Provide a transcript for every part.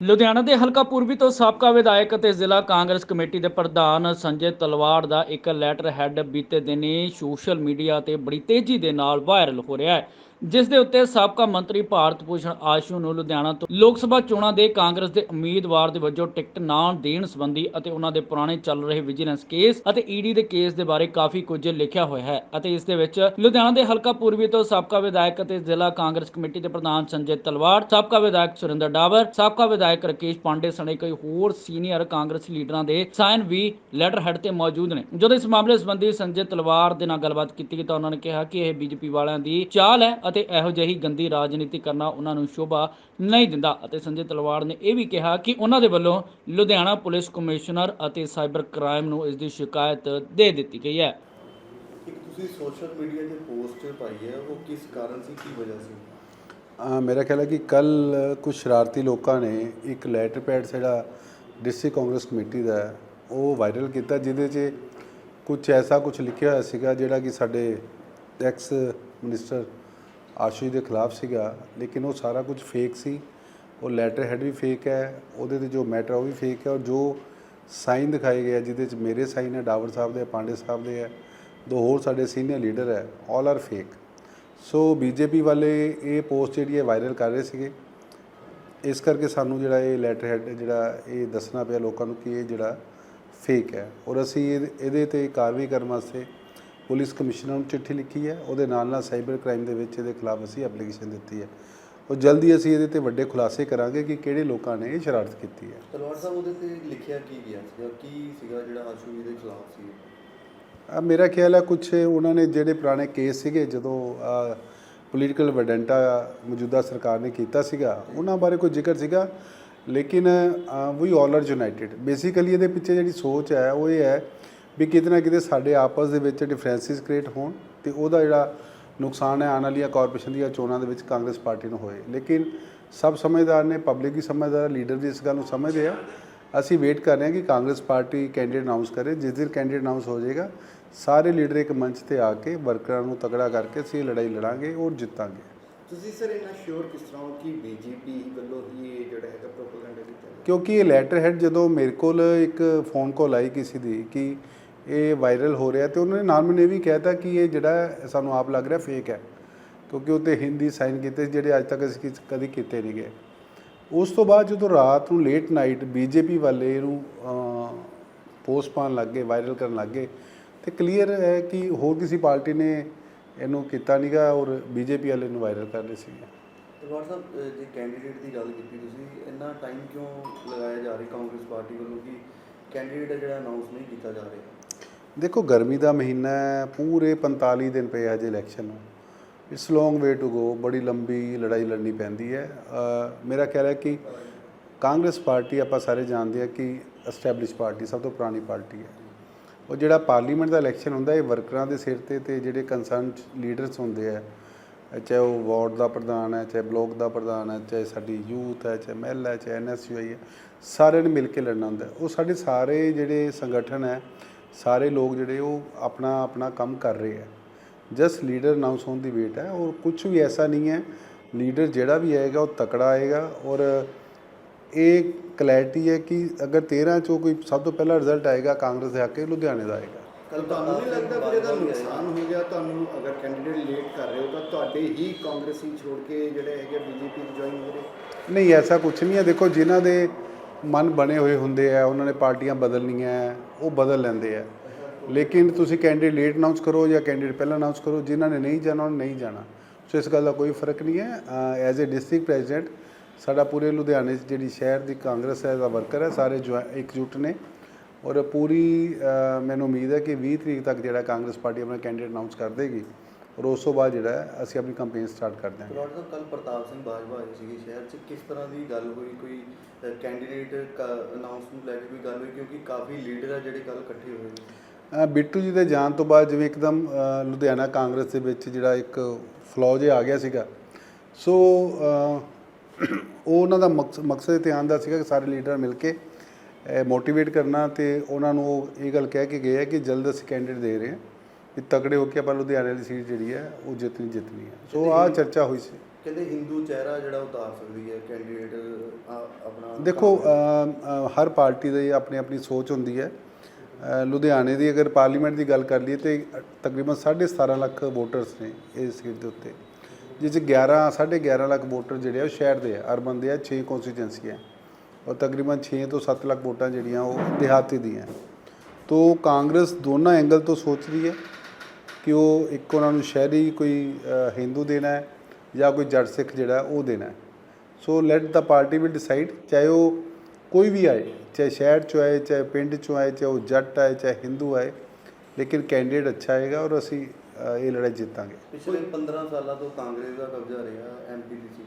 ਲੁਧਿਆਣਾ ਦੇ ਹਲਕਾ ਪੂਰਬੀ ਤੋਂ ਸਾਬਕਾ ਵਿਧਾਇਕ ਅਤੇ ਜ਼ਿਲ੍ਹਾ ਕਾਂਗਰਸ ਕਮੇਟੀ ਦੇ ਪ੍ਰਧਾਨ ਸੰਜੇ ਤਲਵਾੜ ਦਾ ਇੱਕ ਲੈਟਰ ਹੈੱਡ ਬੀਤੇ ਦਿਨੀ ਸੋਸ਼ਲ ਮੀਡੀਆ ਤੇ ਬੜੀ ਤੇਜ਼ੀ ਦੇ ਨਾਲ ਵਾਇਰਲ ਹੋ ਰਿਹਾ ਹੈ। ਜਿਸ ਦੇ ਉੱਤੇ ਸਾਬਕਾ ਮੰਤਰੀ ਭਾਰਤ ਭੂਸ਼ਣ ਆਸ਼ੂ ਨੂੰ ਲੁਧਿਆਣਾ ਤੋਂ ਲੋਕ ਸਭਾ ਚੋਣਾਂ ਦੇ ਕਾਂਗਰਸ ਦੇ ਉਮੀਦਵਾਰ ਦੇ ਵਜੋਂ ਟਿਕਟ ਨਾ ਦੇਣ ਸੰਬੰਧੀ ਅਤੇ ਉਹਨਾਂ ਦੇ ਪੁਰਾਣੇ ਚੱਲ ਰਹੇ ਵਿਜੀਲੈਂਸ ਕੇਸ ਅਤੇ ਈਡੀ ਦੇ ਕੇਸ ਦੇ ਬਾਰੇ ਕਾਫੀ ਕੁਝ ਲਿਖਿਆ ਹੋਇਆ ਹੈ ਅਤੇ ਇਸ ਦੇ ਵਿੱਚ ਲੁਧਿਆਣਾ ਦੇ ਹਲਕਾ ਪੂਰਬੀ ਤੋਂ ਸਾਬਕਾ ਵਿਧਾਇਕ ਅਤੇ ਜ਼ਿਲ੍ਹਾ ਕਾਂਗਰਸ ਕਮੇਟੀ ਦੇ ਪ੍ਰਧਾਨ ਸੰਜੇ ਤਲਵਾੜ ਸਾਬਕਾ ਵਿਧਾਇਕ ਸੁਰਿੰਦਰ ਡਾਬਰ ਸਾਬਕਾ ਵਿਧਾਇਕ ਰਕੇਸ਼ ਪਾਂਡੇ ਸਣੇ ਕਈ ਹੋਰ ਸੀਨੀਅਰ ਕਾਂਗਰਸੀ ਲੀਡਰਾਂ ਦੇ ਸਾਈਨ ਵੀ ਲੈਟਰ ਹੈਡ ਤੇ ਮੌਜੂਦ ਨੇ। ਜਦੋਂ ਇਸ ਮਾਮਲੇ ਸੰਬੰਧੀ ਸੰਜੇ ਤਲਵਾੜ ਦੇ ਨਾਲ ਗੱਲਬਾਤ ਕੀਤੀ ਗਈ ਤਾਂ ਉਹਨਾਂ ਨੇ ਕਿਹਾ ਕਿ ਇਹ ਬੀਜੇਪੀ ਵਾਲਿਆਂ ਦੀ ਚਾਲ ਹੈ ਅਤੇ ਇਹੋ ਜਿਹੀ ਗੰਦੀ ਰਾਜਨੀਤੀ ਕਰਨਾ ਉਹਨਾਂ ਨੂੰ ਸ਼ੋਭਾ ਨਹੀਂ ਦਿੰਦਾ। ਅਤੇ ਸੰਜੇ ਤਲਵਾੜ ਨੇ ਇਹ ਵੀ ਕਿਹਾ ਕਿ ਉਹਨਾਂ ਦੇ ਵੱਲੋਂ ਲੁਧਿਆਣਾ ਪੁਲਿਸ ਕਮਿਸ਼ਨਰ ਅਤੇ ਸਾਈਬਰ ਕ੍ਰਾਈਮ ਨੂੰ ਇਸ ਦੀ ਸ਼ਿਕਾਇਤ ਦੇ ਦਿੱਤੀ ਗਈ ਹੈ। ਇੱਕ ਤੁਸੀਂ ਸੋਸ਼ਲ ਮੀਡੀਆ ਤੇ ਪੋਸਟ ਪਾਈ ਹੈ ਉਹ ਕਿਸ ਕਾਰਨ ਸੀ ਕੀ ਵਜ੍ਹਾ ਸੀ? ਅ, ਮੇਰਾ ਖਿਆਲ ਹੈ ਕਿ ਕੱਲ ਕੁਝ ਸ਼ਰਾਰਤੀ ਲੋਕਾਂ ਨੇ ਇੱਕ ਲੈਟਰ ਪੈਡ ਜਿਹੜਾ ਡਿਸਟ੍ਰਿਕਟ ਕਾਂਗਰਸ ਕਮੇਟੀ ਦਾ ਹੈ, ਉਹ ਵਾਇਰਲ ਕੀਤਾ ਜਿਹਦੇ 'ਚ ਕੁਝ ਐਸਾ ਕੁਝ ਲਿਖਿਆ ਹੋਇਆ ਸੀਗਾ ਜਿਹੜਾ ਕਿ ਸਾਡੇ ਐਕਸ ਮਿਨਿਸਟਰ ਆਸ਼ੂ ਦੇ ਖਿਲਾਫ ਸੀਗਾ, ਲੇਕਿਨ ਉਹ ਸਾਰਾ ਕੁਝ ਫੇਕ ਸੀ। ਉਹ ਲੈਟਰ ਹੈਡ ਵੀ ਫੇਕ ਹੈ, ਉਹਦੇ ਤੇ ਜੋ ਮੈਟਰ ਉਹ ਵੀ ਫੇਕ ਹੈ ਔਰ ਜੋ ਸਾਈਨ ਦਿਖਾਏ ਗਏ ਜਿਹਦੇ 'ਚ ਮੇਰੇ ਸਾਈਨ ਹੈ ਡਾਵਰ ਸਾਹਿਬ ਦੇ, ਪਾਂਡੇ ਸਾਹਿਬ ਦੇ ਹੈ, ਦੋ ਹੋਰ ਸਾਡੇ ਸੀਨੀਅਰ ਲੀਡਰ ਹੈ all are fake so BJP ਵਾਲੇ ਇਹ ਪੋਸਟ ਜਿਹੜੀ ਹੈ ਵਾਇਰਲ ਕਰ ਰਹੇ ਸੀਗੇ। ਇਸ ਕਰਕੇ ਸਾਨੂੰ ਜਿਹੜਾ ਇਹ ਲੈਟਰ ਹੈਡ ਜਿਹੜਾ ਇਹ ਦੱਸਣਾ ਪਿਆ ਲੋਕਾਂ ਨੂੰ ਕਿ ਇਹ ਜਿਹੜਾ ਫੇਕ ਹੈ। ਔਰ ਅਸੀਂ ਇਹ- ਇਹਦੇ ਤੇ ਕਾਰਵਾਈ ਕਰਨ ਵਾਸਤੇ ਪੁਲਿਸ ਕਮਿਸ਼ਨਰ ਨੂੰ ਚਿੱਠੀ ਲਿਖੀ ਹੈ। ਉਹਦੇ ਨਾਲ ਨਾਲ ਸਾਈਬਰ ਕ੍ਰਾਈਮ ਦੇ ਵਿੱਚ ਇਹਦੇ ਖਿਲਾਫ ਅਸੀਂ ਐਪਲੀਕੇਸ਼ਨ ਦਿੱਤੀ ਹੈ। ਔਰ ਜਲਦੀ ਅਸੀਂ ਇਹਦੇ ਤੇ ਵੱਡੇ ਖੁਲਾਸੇ ਕਰਾਂਗੇ ਕਿ ਕਿਹੜੇ ਲੋਕਾਂ ਨੇ ਇਹ ਸ਼ਰਾਰਤ ਕੀਤੀ ਹੈ। ਤਲਵਾਰ ਸਾਹਿਬ ਉਹਦੇ ਤੇ ਲਿਖਿਆ ਕੀ ਗਿਆ ਸੀਗਾ? ਕੀ ਸੀਗਾ ਜਿਹੜਾ ਆਸ਼ੂ ਜੀ ਦੇ ਖਿਲਾਫ ਸੀ? ਆ ਮੇਰਾ ਖਿਆਲ ਹੈ ਕੁਝ ਉਹਨਾਂ ਨੇ ਜਿਹੜੇ ਪੁਰਾਣੇ ਕੇਸ ਸੀਗੇ ਜਦੋਂ ਪੋਲੀਟੀਕਲ ਵੈਡੈਂਟਾ ਮੌਜੂਦਾ ਸਰਕਾਰ ਨੇ ਕੀਤਾ ਸੀਗਾ ਉਹਨਾਂ ਬਾਰੇ ਕੋਈ ਜ਼ਿਕਰ ਸੀਗਾ? ਲੇਕਿਨ we all are united basically ਇਹਦੇ ਪਿੱਛੇ ਜਿਹੜੀ ਸੋਚ ਹੈ ਉਹ ਇਹ ਹੈ ਵੀ ਕਿਤੇ ਨਾ ਕਿਤੇ ਸਾਡੇ ਆਪਸ ਦੇ ਵਿੱਚ ਡਿਫਰੈਂਸਿਸ ਕ੍ਰੀਏਟ ਹੋਣ ਤੇ ਉਹਦਾ ਜਿਹੜਾ ਨੁਕਸਾਨ ਹੈ ਆਉਣ ਵਾਲੀਆਂ ਕਾਰਪੋਰੇਸ਼ਨ ਦੀਆਂ ਚੋਣਾਂ ਦੇ ਵਿੱਚ ਕਾਂਗਰਸ ਪਾਰਟੀ ਨੂੰ ਹੋਏ। ਲੇਕਿਨ ਸਭ ਸਮਝਦਾਰ ਨੇ ਪਬਲਿਕ ਵੀ ਸਮਝਦਾਰ ਲੀਡਰ ਵੀ ਇਸ ਗੱਲ ਨੂੰ ਸਮਝਦੇ ਆ। ਅਸੀਂ ਵੇਟ ਕਰ ਰਹੇ ਹਾਂ ਕਿ ਕਾਂਗਰਸ ਪਾਰਟੀ ਕੈਂਡੀਡੇਟ ਅਨਾਉਂਸ ਕਰੇ। ਜਿਸ ਦਿਨ ਕੈਂਡੀਡੇਟ ਅਨਾਉਂਸ ਹੋ ਜਾਏਗਾ ਸਾਰੇ ਲੀਡਰ ਇੱਕ ਮੰਚ ਤੇ ਆ ਕੇ ਵਰਕਰਾਂ ਨੂੰ ਤਕੜਾ ਕਰਕੇ ਅਸੀਂ ਇਹ ਲੜਾਈ ਲੜਾਂਗੇ ਔਰ ਜਿੱਤਾਂਗੇ। ਤੁਸੀਂ ਸਰ ਇਹਨਾਂ ਸ਼ੋਰ ਕਿਸ ਤਰ੍ਹਾਂ ਹੋ ਕਿ ਬੀਜੇਪੀ ਵੱਲੋਂ ਹੀ ਇਹ ਜਿਹੜਾ ਹੈਗਾ ਪ੍ਰੋਪਗੈਂਡਾ ਕੀਤਾ ਕਿਉਂਕਿ ਇਹ ਲੈਟਰ ਹੈਡ ਜਦੋਂ ਮੇਰੇ ਕੋਲ ਇੱਕ ਫੋਨ ਕਾਲ ਆਈ ਕਿਸੇ ਦੀ ਕਿ ਇਹ ਵਾਇਰਲ ਹੋ ਰਿਹਾ ਤੇ ਉਹਨਾਂ ਨੇ ਨਾਲ ਮੈਨੂੰ ਇਹ ਵੀ ਕਹਿਤਾ ਕਿ ਇਹ ਜਿਹੜਾ ਸਾਨੂੰ ਆਪ ਲੱਗ ਰਿਹਾ ਫੇਕ ਹੈ, ਕਿਉਂਕਿ ਉੱਤੇ ਹਿੰਦੀ ਸਾਈਨ ਕੀਤੇ ਸੀ, ਜਿਹੜੇ ਅੱਜ ਤੱਕ ਅਸੀਂ ਕਿਸ- ਕਦੀ ਕੀਤੇ ਨਹੀਂ ਗਏ ਉਸ ਤੋਂ ਬਾਅਦ ਜਦੋਂ ਰਾਤ ਨੂੰ ਲੇਟ ਨਾਈਟ ਬੀਜੇਪੀ ਵਾਲੇ ਇਹਨੂੰ ਪੋਸਟ ਪਾਉਣ ਲੱਗ ਗਏ ਵਾਇਰਲ ਕਰਨ ਲੱਗ ਗਏ, ਤੇ ਕਲੀਅਰ ਹੈ ਕਿ ਹੋਰ ਕਿਸੇ ਪਾਰਟੀ ਨੇ ਇਹਨੂੰ ਕੀਤਾ ਨਹੀਂਗਾ ਔਰ ਬੀਜੇਪੀ ਵਾਲੇ ਨੂੰ ਵਾਇਰਲ ਕਰ ਰਹੇ ਸੀਗੇ। ਦਰਬਾਰ ਸਾਹਿਬ ਜੇ ਕੈਂਡੀਡੇਟ ਦੀ ਗੱਲ ਕੀਤੀ ਤੁਸੀਂ, ਇੰਨਾ ਟਾਈਮ ਕਿਉਂ ਲਗਾਇਆ ਜਾ ਰਿਹਾ ਕਾਂਗਰਸ ਪਾਰਟੀ ਵੱਲੋਂ ਕਿ ਕੈਂਡੀਡੇਟ ਹੈ ਜਿਹੜਾ ਅਨਾਉਂਸ ਨਹੀਂ ਕੀਤਾ ਜਾ ਰਿਹਾ? ਦੇਖੋ, ਗਰਮੀ ਦਾ ਮਹੀਨਾ ਹੈ, ਪੂਰੇ 45 ਦਿਨ ਪਏ ਹਜੇ ਇਲੈਕਸ਼ਨ ਨੂੰ। It's long way to go ਬੜੀ ਲੰਬੀ ਲੜਾਈ ਲੜਨੀ ਪੈਂਦੀ ਹੈ। ਮੇਰਾ ਖਿਆਲ ਹੈ ਕਿ ਕਾਂਗਰਸ ਪਾਰਟੀ ਆਪਾਂ ਸਾਰੇ ਜਾਣਦੇ ਆ ਕਿ ਐਸਟੈਬਲਿਸ਼ ਪਾਰਟੀ, ਸਭ ਤੋਂ ਪੁਰਾਣੀ ਪਾਰਟੀ ਹੈ। ਉਹ ਜਿਹੜਾ ਪਾਰਲੀਮੈਂਟ ਦਾ ਇਲੈਕਸ਼ਨ ਹੁੰਦਾ, ਇਹ ਵਰਕਰਾਂ ਦੇ ਸਿਰ ਤੇ ਤੇ ਜਿਹੜੇ ਕੰਸਰਨ ਲੀਡਰਸ ਹੁੰਦੇ ਆ, ਚਾਹੇ ਉਹ ਵਾਰਡ ਦਾ ਪ੍ਰਧਾਨ ਹੈ, ਚਾਹੇ ਬਲਾਕ ਦਾ ਪ੍ਰਧਾਨ ਹੈ, ਚਾਹੇ ਸਾਡੀ ਯੂਥ ਹੈ, ਚਾਹੇ ਮਹਿਲਾ ਹੈ, ਚਾਹੇ ਐਨਐਸਯੂਆਈ ਹੈ, ਸਾਰਿਆਂ ਨੇ ਮਿਲ ਕੇ ਲੜਨਾ ਹੁੰਦਾ। ਉਹ ਸਾਡੇ ਸਾਰੇ ਜਿਹੜੇ ਸੰਗਠਨ ਹੈ ਸਾਰੇ ਲੋਕ ਜਿਹੜੇ ਉਹ ਆਪਣਾ ਆਪਣਾ ਕੰਮ ਕਰ ਰਹੇ ਹੈ ਜਸਟ ਲੀਡਰ ਅਨਾਉਂਸ ਹੋਣ ਦੀ ਵੇਟ ਹੈ। ਔਰ ਕੁਝ ਵੀ ਐਸਾ ਨਹੀਂ ਹੈ। ਲੀਡਰ ਜਿਹੜਾ ਵੀ ਆਏਗਾ ਉਹ ਤਕੜਾ ਆਏਗਾ ਔਰ ਇਹ ਕਲੈਰਿਟੀ ਹੈ ਕਿ ਅਗਰ 13 ਚੋਂ ਕੋਈ ਸਭ ਤੋਂ ਪਹਿਲਾ ਰਿਜ਼ਲਟ ਆਏਗਾ ਕਾਂਗਰਸ ਦੇ ਹੱਕ ਲੁਧਿਆਣੇ ਦਾ ਆਏਗਾ। ਕੱਲ ਤੁਹਾਨੂੰ ਨਹੀਂ ਲੱਗਦਾ ਫਿਰ ਇਹਦਾ ਨੁਕਸਾਨ ਹੋ ਗਿਆ? ਤੁਹਾਨੂੰ ਅਗਰ ਕੈਂਡੀਡੇਟ ਲੇਟ ਕਰ ਰਹੇ ਹੋ ਤਾਂ ਤੁਹਾਡੇ ਹੀ ਕਾਂਗਰਸੀ ਛੋੜ ਕੇ ਜਿਹੜੇ ਹੈਗੇ ਬੀਜੇਪੀ ਜੁਆਇਨ ਹੋ ਰਹੇ? ਨਹੀਂ ਐਸਾ ਕੁਝ ਨਹੀਂ ਹੈ। ਦੇਖੋ ਜਿਨ੍ਹਾਂ ਦੇ ਮਨ ਬਣੇ ਹੋਏ ਹੁੰਦੇ ਆ, ਉਹਨਾਂ ਨੇ ਪਾਰਟੀਆਂ ਬਦਲਣੀਆਂ ਉਹ ਬਦਲ ਲੈਂਦੇ ਆ। ਲੇਕਿਨ ਤੁਸੀਂ ਕੈਂਡੀਡੇਟ ਲੇਟ ਅਨਾਉਂਸ ਕਰੋ ਜਾਂ ਕੈਂਡੀਡੇਟ ਪਹਿਲਾਂ ਅਨਾਉਂਸ ਕਰੋ, ਜਿਨ੍ਹਾਂ ਨੇ ਨਹੀਂ ਜਾਣਾ, ਉਹਨਾਂ ਨੇ ਨਹੀਂ ਜਾਣਾ। ਸੋ ਇਸ ਗੱਲ ਦਾ ਕੋਈ ਫ਼ਰਕ ਨਹੀਂ ਹੈ। ਐਜ਼ ਅ ਡਿਸਟ੍ਰਿਕਟ ਪ੍ਰੈਜ਼ੀਡੈਂਟ ਸਾਡਾ ਪੂਰੇ ਲੁਧਿਆਣੇ 'ਚ ਜਿਹੜੀ ਸ਼ਹਿਰ ਦੀ ਕਾਂਗਰਸ ਹੈ, ਦਾ ਵਰਕਰ ਹੈ, ਸਾਰੇ ਜੁਆ- ਇਕਜੁੱਟ ਨੇ। ਔਰ ਪੂਰੀ ਮੈਨੂੰ ਉਮੀਦ ਹੈ ਕਿ 20 ਤਰੀਕ ਤੱਕ ਜਿਹੜਾ ਕਾਂਗਰਸ ਪਾਰਟੀ ਆਪਣਾ ਕੈਂਡੀਡੇਟ ਅਨਾਉਂਸ ਕਰ ਦੇਗੀ। ਔਰ ਉਸ ਤੋਂ ਬਾਅਦ ਜਿਹੜਾ ਹੈ, ਅਸੀਂ ਆਪਣੀ ਕੰਪੇਨ ਸਟਾਰਟ ਕਰ ਦਿਆਂਗੇ ਪਲਾਟ ਸਾਹਿਬ ਕੱਲ ਪ੍ਰਤਾਪ ਸਿੰਘ ਬਾਜਵਾ ਆਏ ਸੀਗੇ ਸ਼ਹਿਰ 'ਚ। ਕਿਸ ਤਰ੍ਹਾਂ ਦੀ ਗੱਲ ਹੋਈ? ਕੋਈ ਕੈਂਡੀਡੇਟ ਅਨਾਉਂਸ ਨੂੰ ਲੈ ਕੇ ਕੋਈ ਗੱਲ ਹੋਈ? ਕਿਉਂਕਿ ਕਾਫੀ ਲੀਡਰ ਆ ਜਿਹੜੇ ਕੱਲ ਇਕੱਠੇ ਹੋਏ ਬਿੱਟੂ ਜੀ ਦੇ ਜਾਣ ਤੋਂ ਬਾਅਦ ਜਿਵੇਂ ਇੱਕਦਮ ਲੁਧਿਆਣਾ ਕਾਂਗਰਸ ਦੇ ਵਿੱਚ ਜਿਹੜਾ ਇੱਕ ਫਲੌ ਜਿਹਾ ਆ ਗਿਆ ਸੀਗਾ। ਸੋ ਉਹ ਉਹਨਾਂ ਦਾ ਮਕਸ- ਮਕਸਦ ਤੇ ਆਉਣ ਦਾ ਸੀਗਾ ਕਿ ਸਾਰੇ ਲੀਡਰ ਮਿਲ ਕੇ ਮੋਟੀਵੇਟ ਕਰਨਾ ਤੇ ਉਹਨਾਂ ਨੂੰ ਇਹ ਗੱਲ ਕਹਿ ਕੇ ਗਏ ਹੈ ਕਿ ਜਲਦ ਅਸੀਂ ਕੈਂਡੀਡੇਟ ਦੇ ਰਹੇ ਹਾਂ। ਕਿ ਤਕੜੇ ਹੋ ਕੇ ਆਪਾਂ ਲੁਧਿਆਣੇ ਦੀ ਸੀਟ ਜਿਹੜੀ ਹੈ ਉਹ ਜਿੱਤਣੀ ਜਿੱਤਣੀ ਹੈ। ਸੋ ਆਹ ਚਰਚਾ ਹੋਈ ਸੀ। ਕਹਿੰਦੇ ਹਿੰਦੂ ਚਿਹਰਾ ਜਿਹੜਾ ਉਤਾਰ ਸਕਦੀ ਹੈ ਕੈਂਡੀਡੇਟ ਆਪਣਾ ਦੇਖੋ ਹਰ ਪਾਰਟੀ ਦੀ ਆਪਣੀ ਆਪਣੀ ਸੋਚ ਹੁੰਦੀ ਹੈ। ਲੁਧਿਆਣੇ ਦੀ ਅਗਰ ਪਾਰਲੀਮੈਂਟ ਦੀ ਗੱਲ ਕਰ ਲਈਏ ਤੇ ਤਕਰੀਬਨ 17.5 ਲੱਖ ਵੋਟਰਸ ਨੇ ਇਸ ਸੀਟ ਦੇ ਉੱਤੇ। ਜਿਸ 'ਚ 11 11.5 ਲੱਖ ਵੋਟਰ ਜਿਹੜੇ ਆ ਉਹ ਸ਼ਹਿਰ ਦੇ ਆ ਅਰਬਨ ਦੇ ਆ 6 ਕੌਂਸਟੀਚੁਐਂਸੀਆਂ ਔਰ ਤਕਰੀਬਨ 6 ਤੋਂ 7 ਲੱਖ ਵੋਟਾਂ ਜਿਹੜੀਆਂ ਉਹ ਦਿਹਾਤੀ ਦੀਆਂ। ਤੋ ਕਾਂਗਰਸ ਦੋਨਾਂ ਐਂਗਲ ਤੋਂ ਸੋਚ ਰਹੀ ਹੈ। ਕਿ ਉਹ ਇੱਕ ਉਹਨਾਂ ਨੂੰ ਸ਼ਹਿਰੀ ਕੋਈ ਹਿੰਦੂ ਦੇਣਾ ਹੈ ਜਾਂ ਕੋਈ ਜੱਟ ਸਿੱਖ ਜਿਹੜਾ ਉਹ ਦੇਣਾ so let the party will decide ਚਾਹੇ ਉਹ ਕੋਈ ਵੀ ਆਏ ਚਾਹੇ ਸ਼ਹਿਰ ਚੋਂ ਆਏ ਚਾਹੇ ਪਿੰਡ ਚੋਂ ਆਏ ਚਾਹੇ ਉਹ ਜੱਟ ਆਏ ਚਾਹੇ ਹਿੰਦੂ ਆਏ ਲੇਕਿਨ ਕੈਂਡੀਡੇਟ ਅੱਛਾ ਆਏਗਾ ਔਰ ਅਸੀਂ ਇਹ ਲੜਾਈ ਜਿੱਤਾਂਗੇ। ਪਿਛਲੇ 15 ਸਾਲਾਂ ਤੋਂ ਕਾਂਗਰਸ ਦਾ ਕਬਜ਼ਾ ਰਿਹਾ ਐਮਪੀ ਦੀ ਸੀਟ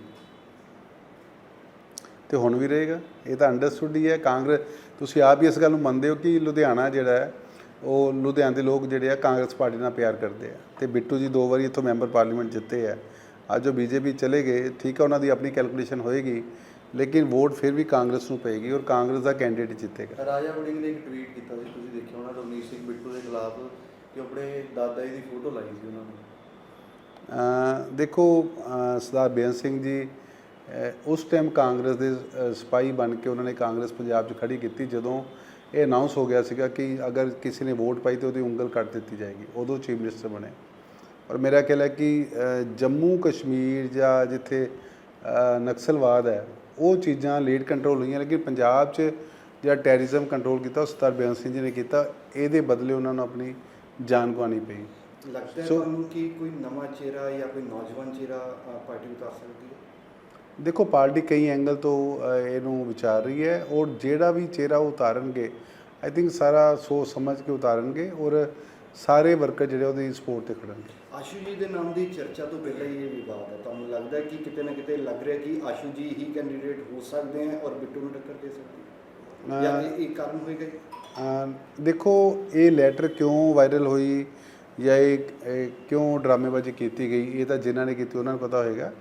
ਤੇ। ਹੁਣ ਵੀ ਰਹੇਗਾ। ਇਹ ਤਾਂ ਅੰਡਰਸਟੂਡ ਹੀ ਹੈ। ਕਾਂਗਰਸ ਤੁਸੀਂ ਆਪ ਹੀ ਇਸ ਗੱਲ ਨੂੰ ਮੰਨਦੇ ਹੋ ਕਿ ਲੁਧਿਆਣਾ ਜਿਹੜਾ ਹੈ ਉਹ ਲੁਧਿਆਣੇ ਦੇ ਲੋਕ ਜਿਹੜੇ ਆ ਕਾਂਗਰਸ ਪਾਰਟੀ ਨਾਲ ਪਿਆਰ ਕਰਦੇ ਆ ਤੇ ਬਿੱਟੂ ਜੀ ਦੋ ਵਾਰੀ ਇੱਥੋਂ ਮੈਂਬਰ ਪਾਰਲੀਮੈਂਟ ਜਿੱਤੇ ਆ। ਅੱਜ ਉਹ ਬੀਜੇਪੀ ਚਲੇ ਗਏ ਠੀਕ ਹੈ ਉਹਨਾਂ ਦੀ ਆਪਣੀ ਕੈਲਕੂਲੇਸ਼ਨ ਹੋਏਗੀ ਲੇਕਿਨ ਵੋਟ ਫਿਰ ਵੀ ਕਾਂਗਰਸ ਨੂੰ ਪਏਗੀ ਔਰ ਕਾਂਗਰਸ ਦਾ ਕੈਂਡੀਡੇਟ ਜਿੱਤੇਗਾ। ਰਾਜਾ ਵੜਿੰਗ ਨੇ ਇੱਕ ਟਵੀਟ ਕੀਤਾ ਸੀ ਤੁਸੀਂ ਦੇਖਿਆ ਹੋਣਾ ਰਵਨੀਤ ਸਿੰਘ ਬਿੱਟੂ ਦੇ ਖਿਲਾਫ ਕਿ ਆਪਣੇ ਦਾਦਾ ਜੀ ਦੀ ਫੋਟੋ ਲਾਈ ਸੀ ਉਹਨਾਂ ਨੇ। ਅ, ਦੇਖੋ ਸਰਦਾਰ ਬੇਅੰਤ ਸਿੰਘ ਜੀ ਉਸ ਟਾਈਮ ਕਾਂਗਰਸ ਦੇ ਸਿਪਾਹੀ ਬਣ ਕੇ ਉਹਨਾਂ ਨੇ ਕਾਂਗਰਸ ਪੰਜਾਬ 'ਚ ਖੜੀ ਕੀਤੀ ਜਦੋਂ ਇਹ ਅਨਾਉਂਸ ਹੋ ਗਿਆ ਸੀਗਾ ਕਿ ਅਗਰ ਕਿਸੇ ਨੇ ਵੋਟ ਪਾਈ ਤੇ ਉਹਦੀ ਉਂਗਲ ਕੱਟ ਦਿੱਤੀ ਜਾਏਗੀ। ਉਦੋਂ ਚੀਫ ਮਿਨਿਸਟਰ ਬਣੇ। ਔਰ ਮੇਰਾ ਹੈ ਕਿ ਜੰਮੂ ਕਸ਼ਮੀਰ ਜਾਂ ਜਿੱਥੇ ਨਕਸਲਵਾਦ ਹੈ ਉਹ ਚੀਜ਼ਾਂ ਲੇਟ ਕੰਟਰੋਲ ਹੋਈਆਂ ਲੇਕਿਨ ਪੰਜਾਬ 'ਚ ਜਿਹੜਾ ਟੈਰਰਿਜ਼ਮ ਕੰਟਰੋਲ ਕੀਤਾ ਉਹ ਸਰਦਾਰ ਬੇਅੰਤ ਸਿੰਘ ਜੀ ਨੇ ਕੀਤਾ ਇਹਦੇ ਬਦਲੇ ਉਹਨਾਂ ਨੂੰ ਆਪਣੀ ਜਾਨ ਗਵਾਉਣੀ ਪਈ। ਲੱਗਦਾ ਹੈ ਤੁਹਾਨੂੰ ਕਿ ਕੋਈ ਨਵਾਂ ਚਿਹਰਾ ਜਾਂ ਕੋਈ ਨੌਜਵਾਨ ਚਿਹਰਾ ਪਾਰਟੀ ਉਤਾਰ ਸਕਦੀ ਹੈ? ਦੇਖੋ ਪਾਰਟੀ ਕਈ ਐਂਗਲ ਤੋਂ ਇਹਨੂੰ ਵਿਚਾਰ ਰਹੀ ਹੈ ਔਰ ਜਿਹੜਾ ਵੀ ਚਿਹਰਾ ਉਤਾਰਨਗੇ ਆਈ ਥਿੰਕ ਸਾਰਾ ਸੋਚ ਸਮਝ ਕੇ ਉਤਾਰਨਗੇ ਔਰ ਸਾਰੇ ਵਰਕਰ ਜਿਹੜੇ ਉਹਦੀ ਸਪੋਰਟ ਤੇ ਖੜਨਗੇ। ਆਸ਼ੂ ਜੀ ਦੇ ਨਾਮ ਦੀ ਚਰਚਾ ਤੋਂ ਪਹਿਲਾਂ ਹੀ ਇਹ ਵਿਵਾਦ ਹੈ। ਤੁਹਾਨੂੰ ਲੱਗਦਾ ਕਿ ਕਿਤੇ ਨਾ ਕਿਤੇ ਲੱਗ ਰਿਹਾ ਕਿ ਆਸ਼ੂ ਜੀ ਹੀ ਕੈਂਡੀਡੇਟ ਹੋ ਸਕਦੇ ਹਨ ਔਰ ਬਿੱਟੂ ਨੂੰ ਟੱਕਰ ਦੇ ਸਕਦੇ ਹਨ ਜਾਂ ਇਹ ਕਾਰਨ ਹੋਏਗਾ ਦੇਖੋ ਇਹ ਲੈਟਰ ਕਿਉਂ ਵਾਇਰਲ ਹੋਈ ਜਾਂ ਇਹ ਇਹ ਕਿਉਂ ਡਰਾਮੇਬਾਜ਼ੀ ਕੀਤੀ ਗਈ ਇਹ ਤਾਂ ਜਿਨ੍ਹਾਂ ਨੇ ਕੀਤੀ ਉਹਨਾਂ ਨੂੰ ਪਤਾ ਹੋਏਗਾ।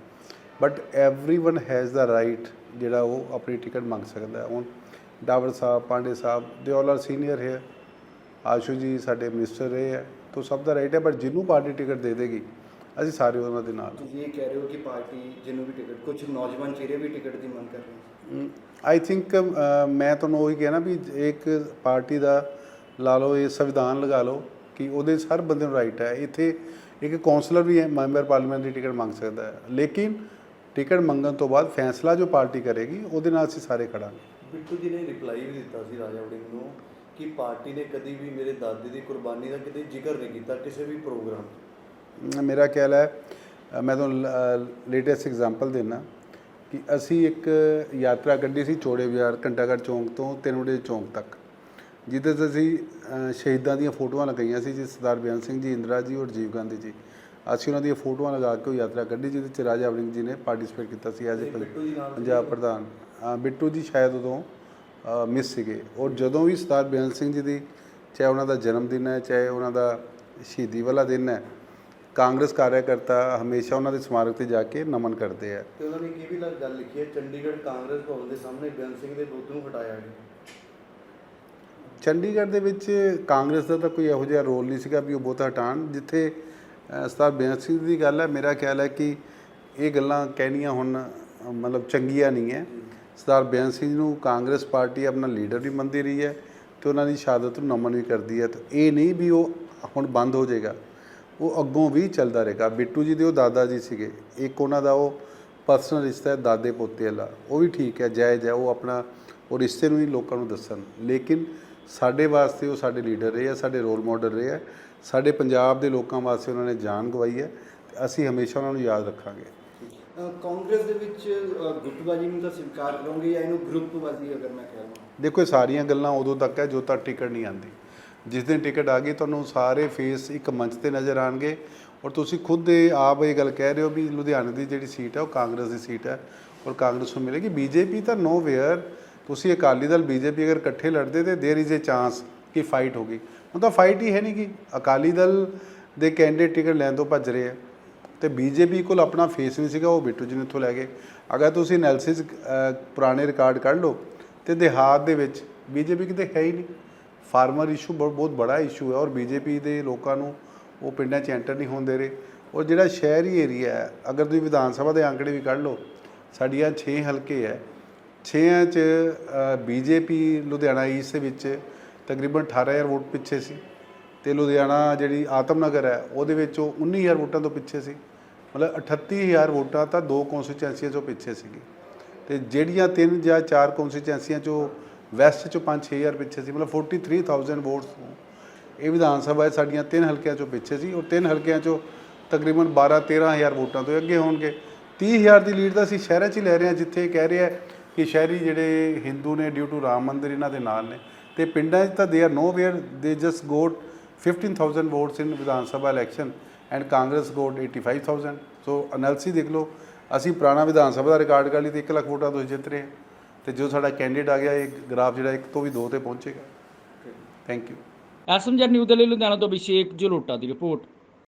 but everyone has the right ਜਿਹੜਾ ਉਹ ਆਪਣੀ ਟਿਕਟ ਮੰਗ ਸਕਦਾ ਹੈ ਹੁਣ ਡਾਵਰ ਸਾਹਿਬ ਪਾਂਡੇ ਸਾਹਿਬ ਦੇ ਆਲ ਆਰ ਸੀਨੀਅਰ ਹੈ ਆਸ਼ੂ ਜੀ ਸਾਡੇ ਮਿਨਿਸਟਰ ਰਹੇ ਹੈ ਤਾਂ ਸਭ ਦਾ ਰਾਈਟ ਹੈ ਬਟ ਜਿਹਨੂੰ ਪਾਰਟੀ ਟਿਕਟ ਦੇ ਦੇਗੀ ਅਸੀਂ ਸਾਰੇ ਉਹਨਾਂ ਦੇ ਨਾਲ ਤੁਸੀਂ ਇਹ ਕਹਿ ਰਹੇ ਹੋ ਕਿ ਪਾਰਟੀ ਜਿਹਨੂੰ ਵੀ ਟਿਕਟ ਕੁਝ ਨੌਜਵਾਨ ਚਿਹਰੇ ਵੀ ਟਿਕਟ ਦੀ ਮੰਗ ਕਰ ਰਹੇ ਹਨ ਆਈ ਥਿੰਕ ਮੈਂ ਤੁਹਾਨੂੰ ਉਹੀ ਕਹਿਣਾ ਵੀ ਇੱਕ ਪਾਰਟੀ ਦਾ ਲਾ ਲਓ ਇਹ ਸੰਵਿਧਾਨ ਲਗਾ ਲਓ ਕਿ ਉਹਦੇ 'ਚ ਹਰ ਬੰਦੇ ਨੂੰ ਰਾਈਟ ਹੈ ਇੱਥੇ ਇੱਕ ਕਾਉਂਸਲਰ ਵੀ ਹੈ ਮੈਂਬਰ ਪਾਰਲੀਮੈਂਟ ਦੀ ਟਿਕਟ ਮੰਗ ਸਕਦਾ ਹੈ ਲੇਕਿਨ ਟਿਕਟ ਮੰਗਣ ਤੋਂ ਬਾਅਦ ਫੈਸਲਾ ਜੋ ਪਾਰਟੀ ਕਰੇਗੀ ਉਹਦੇ ਨਾਲ ਅਸੀਂ ਸਾਰੇ ਖੜਾਂਗੇ। ਬਿੱਟੂ ਜੀ ਨੇ ਰਿਪਲਾਈ ਵੀ ਦਿੱਤਾ ਸੀ ਰਾਜਾ ਵੜਿੰਗ ਨੂੰ ਕਿ ਪਾਰਟੀ ਨੇ ਕਦੀ ਵੀ ਮੇਰੇ ਦਾਦੇ ਦੀ ਕੁਰਬਾਨੀ ਦਾ ਕਿਤੇ ਜ਼ਿਕਰ ਨਹੀਂ ਕੀਤਾ ਕਿਸੇ ਵੀ ਪ੍ਰੋਗਰਾਮ 'ਚ ਮੇਰਾ ਖਿਆਲ ਹੈ ਮੈਂ ਤੁਹਾਨੂੰ ਲੇਟੈਸਟ ਐਗਜ਼ਾਮਪਲ ਦੇਣਾ ਕਿ ਅਸੀਂ ਇੱਕ ਯਾਤਰਾ ਕੱਢੀ ਸੀ ਚੋੜੇ ਬਾਜ਼ਾਰ ਘੰਟਾਗੜ੍ਹ ਚੌਂਕ ਤੋਂ ਤਿੰਨਵੜੇ ਚੌਂਕ ਤੱਕ ਜਿਹਦੇ 'ਚ ਅਸੀਂ ਅ, ਸ਼ਹੀਦਾਂ ਦੀਆਂ ਫੋਟੋਆਂ ਲਗਾਈਆਂ ਸੀ ਜੀ ਸਰਦਾਰ ਬਿਆਨ ਸਿੰਘ ਜੀ ਇੰਦਰਾ ਜੀ ਔਰ ਜੀਵ ਗਾਂਧੀ ਜੀ। ਅਸੀਂ ਉਹਨਾਂ ਦੀਆਂ ਫੋਟੋਆਂ ਲਗਾ ਕੇ ਉਹ ਯਾਤਰਾ ਕੱਢੀ ਜਿਹਦੇ 'ਚ ਰਾਜਾ ਵੜਿੰਗ ਜੀ ਨੇ ਪਾਰਟਿਸਿਪੇਟ ਕੀਤਾ ਸੀ ਐਜ਼ ਪੰਜਾਬ ਪ੍ਰਧਾਨ। ਬਿੱਟੂ ਜੀ ਸ਼ਾਇਦ ਉਦੋਂ ਮਿਸ ਸੀਗੇ। ਔਰ ਜਦੋਂ ਵੀ ਸਰਦਾਰ ਬਿਆਨ ਸਿੰਘ ਜੀ ਦੀ ਚਾਹੇ ਉਹਨਾਂ ਦਾ ਜਨਮ ਦਿਨ ਹੈ ਚਾਹੇ ਉਹਨਾਂ ਦਾ ਸ਼ਹੀਦੀ ਵਾਲਾ ਦਿਨ ਹੈ ਕਾਂਗਰਸ ਕਾਰਜਕਰਤਾ ਹਮੇਸ਼ਾ ਉਹਨਾਂ ਦੇ ਸਮਾਰਕ ਤੇ ਜਾ ਕੇ ਨਮਨ ਕਰਦੇ ਆ। ਤੇ ਉਹਨਾਂ ਨੇ ਇਹ ਵੀ ਗੱਲ ਲਿਖੀ ਹੈ ਚੰਡੀਗੜ੍ਹ ਕਾਂਗਰਸ ਭਵਨ ਦੇ ਸਾਹਮਣੇ ਬੇਅੰਤ ਸਿੰਘ ਦੇ ਬੁੱਤ ਨੂੰ ਹਟਾਇਆ ਗਿਆ। ਚੰਡੀਗੜ੍ਹ ਦੇ ਵਿੱਚ ਕਾਂਗਰਸ ਦਾ ਤਾਂ ਕੋਈ ਇਹੋ ਜਿਹਾ ਰੋਲ ਨਹੀਂ ਸੀਗਾ ਵੀ ਉਹ ਬਹੁਤਾ ਹਟਾਣ ਜਿੱਥੇ ਅ, ਸਰਦਾਰ ਬੇਅੰਤ ਸਿੰਘ ਦੀ ਗੱਲ ਹੈ ਮੇਰਾ ਖਿਆਲ ਹੈ ਕਿ ਇਹ ਗੱਲਾਂ ਕਹਿਣੀਆਂ ਹੁਣ ਮਤਲਬ ਚੰਗੀਆਂ ਨਹੀਂ ਹੈ। ਸਰਦਾਰ ਬੇਅੰਤ ਸਿੰਘ ਨੂੰ ਕਾਂਗਰਸ ਪਾਰਟੀ ਆਪਣਾ ਲੀਡਰ ਵੀ ਮੰਨਦੀ ਰਹੀ ਹੈ ਤੇ ਉਹਨਾਂ ਦੀ ਸ਼ਹਾਦਤ ਨੂੰ ਨਮਨ ਵੀ ਕਰਦੀ ਹੈ ਤੇ ਇਹ ਨਹੀਂ ਵੀ ਉਹ ਹੁਣ ਬੰਦ ਹੋ ਜਾਏਗਾ ਉਹ ਅੱਗੋਂ ਵੀ ਚੱਲਦਾ ਰਹੇਗਾ। ਬਿੱਟੂ ਜੀ ਦੇ ਉਹ ਦਾਦਾ ਜੀ ਸੀਗੇ ਇੱਕ ਉਹਨਾਂ ਦਾ ਉਹ ਪਰਸਨਲ ਰਿਸ਼ਤਾ ਹੈ ਦਾਦੇ ਪੋਤੇ ਵਾਲਾ ਉਹ ਵੀ ਠੀਕ ਹੈ ਜਾਇਜ਼ ਹੈ ਉਹ ਆਪਣਾ ਉਹ ਰਿਸ਼ਤੇ ਨੂੰ ਹੀ ਲੋਕਾਂ ਨੂੰ ਦੱਸਣ। ਲੇਕਿਨ ਸਾਡੇ ਵਾਸਤੇ ਉਹ ਸਾਡੇ ਲੀਡਰ ਰਹੇ ਆ ਸਾਡੇ ਰੋਲ ਮਾਡਲ ਰਹੇ ਆ ਸਾਡੇ ਪੰਜਾਬ ਦੇ ਲੋਕਾਂ ਵਾਸਤੇ ਉਹਨਾਂ ਨੇ ਜਾਨ ਗਵਾਈ ਹੈ ਤੇ ਅਸੀਂ ਹਮੇਸ਼ਾ ਉਹਨਾਂ ਨੂੰ ਯਾਦ ਰੱਖਾਂਗੇ ਅ, ਕਾਂਗਰਸ ਦੇ ਵਿੱਚ ਅ, ਗੁੱਟਬਾਜ਼ੀ ਨੂੰ ਤਾਂ ਸਵੀਕਾਰ ਕਰੋਗੇ ਜਾਂ ਇਹਨੂੰ ਗਰੁੱਪਬਾਜ਼ੀ ਅਗਰ ਮੈਂ ਕਹਿ ਲਵਾਂ ਦੇਖੋ ਇਹ ਸਾਰੀਆਂ ਗੱਲਾਂ ਉਦੋਂ ਤੱਕ ਹੈ ਜਦੋਂ ਤੱਕ ਟਿਕਟ ਨਹੀਂ ਆਂਦੀ ਜਿਸ ਦਿਨ ਟਿਕਟ ਆ ਗਈ ਤੁਹਾਨੂੰ ਸਾਰੇ ਫੇਸ ਇੱਕ ਮੰਚ ਤੇ ਨਜ਼ਰ ਆਣਗੇ ਔਰ ਤੁਸੀਂ ਖੁਦ ਇਹ ਆਪ ਇਹ ਗੱਲ ਕਹਿ ਰਹੇ ਹੋ ਵੀ ਲੁਧਿਆਣੇ ਦੀ ਜਿਹੜੀ ਸੀਟ ਹੈ ਉਹ ਕਾਂਗਰਸ ਦੀ ਸੀਟ ਹੈ ਔਰ ਕਾਂਗਰਸ ਨੂੰ ਮਿਲੇਗੀ ਬੀਜੇਪੀ ਤਾਂ ਨੋ ਵੇਅਰ ਤੁਸੀਂ ਅਕਾਲੀ ਦਲ ਬੀਜੇਪੀ ਅਗਰ ਇਕੱਠੇ ਲੜਦੇ ਤੇ देयर इज ए ਚਾਂਸ ਕਿ ਫਾਈਟ ਹੋ ਗਈ। ਹੁਣ ਤਾਂ ਫਾਈਟ ਹੀ ਹੈ ਨਹੀਂ ਕਿ ਅਕਾਲੀ ਦਲ ਦੇ ਕੈਂਡੀਡੇਟ ਟਿਕਟ ਲੈਣ ਤੋਂ ਭੱਜ ਰਹੇ ਆ। ਤੇ ਬੀਜੇਪੀ ਕੋਲ ਆਪਣਾ ਫੇਸ ਨਹੀਂ ਸੀਗਾ, ਉਹ ਬਿੱਟੂ ਜੀ ਨੇ ਇੱਥੋਂ ਲੈ ਗਏ। ਅਗਰ ਤੁਸੀਂ ਐਨਾਲਿਸਿਸ ਪੁਰਾਣੇ ਰਿਕਾਰਡ ਕੱਢ ਲਓ, ਤੇ ਦਿਹਾਤ ਦੇ ਵਿੱਚ ਬੀਜੇਪੀ ਕਿਤੇ ਹੈ ਹੀ ਨਹੀਂ। ਫਾਰਮਰ ਇਸ਼ੂ ਬਹੁਤ ਬਹੁਤ ਬੜਾ ਇਸ਼ੂ ਹੈ ਔਰ ਬੀਜੇਪੀ ਦੇ ਲੋਕਾਂ ਨੂੰ ਉਹ ਪਿੰਡਾਂ 'ਚ ਐਂਟਰ ਨਹੀਂ ਹੋਣ ਦੇ ਰਹੇ। ਔਰ ਜਿਹੜਾ ਸ਼ਹਿਰੀ ਏਰੀਆ ਹੈ, ਅਗਰ ਤੁਸੀਂ ਵਿਧਾਨ ਸਭਾ ਦੇ ਅੰਕੜੇ ਵੀ ਕੱਢ ਲਓ, ਸਾਡੀਆਂ 6 ਹਲਕੇ ਹੈ। 6ਾਂ ਚ ਬੀਜੇਪੀ ਲੁਧਿਆਣਾ ਈਸਟ ਦੇ ਵਿੱਚ ਤਕਰੀਬਨ 18000 ਵੋਟ ਪਿੱਛੇ ਸੀ ਤੇ ਲੁਧਿਆਣਾ ਜਿਹੜੀ ਆਤਮਨਗਰ ਹੈ, ਉਹਦੇ ਵਿੱਚ ਉਹ 19000 ਵੋਟਾਂ ਤੋਂ ਪਿੱਛੇ ਸੀ। ਮਤਲਬ 38000 ਵੋਟਾਂ ਤਾਂ ਦੋ ਕੌਂਸਟੀਚੁਐਂਸੀਆਂ ਚੋਂ ਪਿੱਛੇ ਸੀਗੀ। ਤੇ ਜਿਹੜੀਆਂ ਤਿੰਨ ਜਾਂ ਚਾਰ ਕੌਂਸਟੀਚੁਐਂਸੀਆਂ ਚੋਂ ਵੈਸਟ ਚੋਂ 5-6000 ਪਿੱਛੇ ਸੀ, ਮਤਲਬ 43000 ਵੋਟਸ ਇਹ ਵਿਧਾਨ ਸਭਾ ਹੈ ਸਾਡੀਆਂ ਤਿੰਨ ਹਲਕਿਆਂ ਚੋਂ ਪਿੱਛੇ ਸੀ ਔਰ ਤਿੰਨ ਹਲਕਿਆਂ ਚੋਂ ਤਕਰੀਬਨ 12-13000 ਵੋਟਾਂ ਤੋਂ ਅੱਗੇ ਹੋਣਗੇ। 30000 ਦੀ ਲੀਡ ਤਾਂ ਅਸੀਂ ਸ਼ਹਿਰਾਂ 'ਚ ਹੀ ਲੈ ਰਹੇ ਹਾਂ, ਜਿੱਥੇ ਕਹਿ ਰਿਹਾ ਕਿ ਸ਼ਹਿਰੀ ਜਿਹੜੇ ਹਿੰਦੂ ਨੇ, ਡਿਊ ਟੂ ਰਾਮ ਮੰਦਿਰ ਇਹਨਾਂ ਦੇ ਨਾਲ ਨੇ। ਤੇ ਪਿੰਡਾਂ 'ਚ ਤਾਂ they are nowhere they just got 15000 votes in Vidhan Sabha election and Congress got 85000 so analysis ਦੇਖ ਲਓ ਅਸੀਂ ਪੁਰਾਣਾ ਵਿਧਾਨ ਸਭਾ ਦਾ ਰਿਕਾਰਡ ਕਰ ਲਈ ਤੇ 1 ਲੱਖ ਵੋਟਾਂ ਤੋਂ ਜਿੱਤ ਰਹੇ ਤੇ ਜੋ ਸਾਡਾ ਕੈਂਡੀਡੇਟ ਆ ਗਿਆ ਇਹ ਗ੍ਰਾਫ ਜਿਹੜਾ ਇੱਕ ਤੋਂ ਵੀ ਦੋ ਤੇ ਪਹੁੰਚੇਗਾ। ਥੈਂਕ ਯੂ ਐਸਐਮਜੀ ਨਿਊਜ਼ ਦੇ ਲਈ ਲੁਧਿਆਣਾ ਤੋਂ ਅਭਿਸ਼ੇਕ ਜਲੋਟਾ ਦੀ ਰਿਪੋਰਟ।